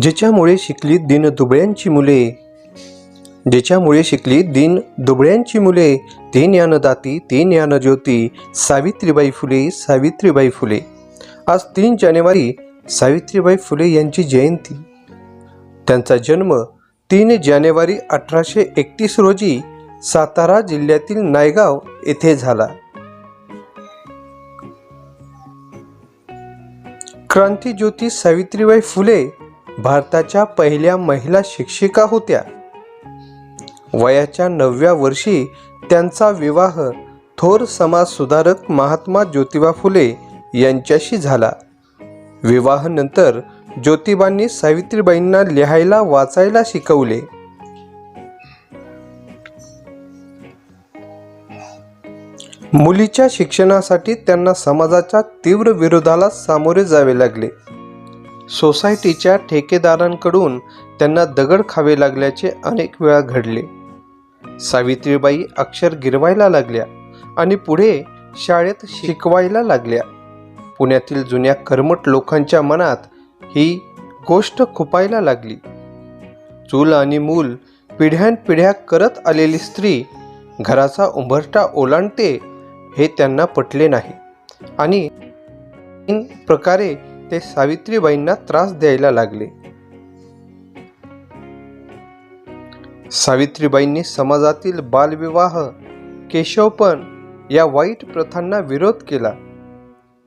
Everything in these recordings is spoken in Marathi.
ज्याच्यामुळे शिकली दिन दुबळ्यांची मुले. ज्याच्यामुळे शिकली दिन दुबळ्यांची मुले. ते ज्ञानदाती ते ज्ञानज्योती सावित्रीबाई फुले सावित्रीबाई फुले. आज तीन जानेवारी सावित्रीबाई फुले यांची जयंती. त्यांचा जन्म तीन जानेवारी अठराशे एकतीस रोजी सातारा जिल्ह्यातील नायगाव येथे झाला. क्रांतीज्योती सावित्रीबाई फुले भारताच्या पहिल्या महिला शिक्षिका होत्या. वयाच्या नवव्या वर्षी त्यांचा विवाह थोर समाजसुधारक महात्मा ज्योतिबा फुले यांच्याशी झाला. विवाहानंतर ज्योतिबांनी सावित्रीबाईंना लिहायला वाचायला शिकवले. मुलीच्या शिक्षणासाठी त्यांना समाजाच्या तीव्र विरोधाला सामोरे जावे लागले. सोसायटीच्या ठेकेदारांकडून त्यांना दगड खावे लागल्याचे अनेक वेळा घडले. सावित्रीबाई अक्षर गिरवायला लागल्या आणि पुढे शाळेत शिकवायला लागल्या. पुण्यातील जुन्या कर्मट लोकांच्या मनात ही गोष्ट खुपायला लागली. चूल आणि मूल पिढ्यानपिढ्या करत आलेली स्त्री घराचा उंबरटा ओलांडते हे त्यांना पटले नाही. आणि प्रकारे ते सावित्रीबाईंना त्रास द्यायला लागले. सावित्रीबाईंनी समाजातील बालविवाह केशवपण या वाईट प्रथांना विरोध केला.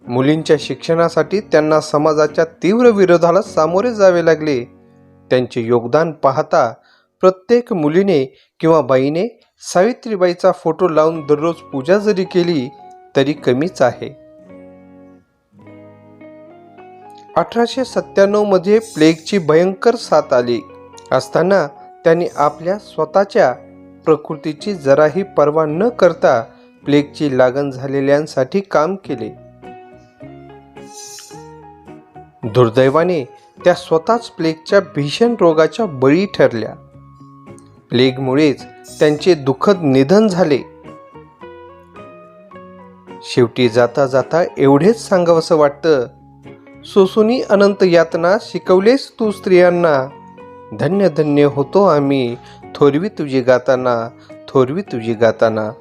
मुलींच्या शिक्षणासाठी त्यांना समाजाच्या तीव्र विरोधाला सामोरे जावे लागले. त्यांचे योगदान पाहता प्रत्येक मुलीने किंवा बाईने सावित्रीबाईचा फोटो लावून दररोज पूजा जरी केली तरी कमीच आहे. अठराशे सत्त्याण्णवमध्ये प्लेगची भयंकर साथ आली. असताना त्यांनी आपल्या स्वतःच्या प्रकृतीची जराही पर्वा न करता प्लेगची लागण झालेल्यांसाठी काम केले. दुर्दैवाने त्या स्वतःच प्लेगच्या भीषण रोगाच्या बळी ठरल्या. प्लेगमुळेच त्यांचे दुःखद निधन झाले. शेवटी जाता जाता एवढेच सांगावंसं वाटतं सोसुनी अनंत यातना शिकवलेस तू स्त्रियांना. धन्य धन्य होतो आम्ही थोरवी तुझी गाताना थोरवी तुझी गाताना.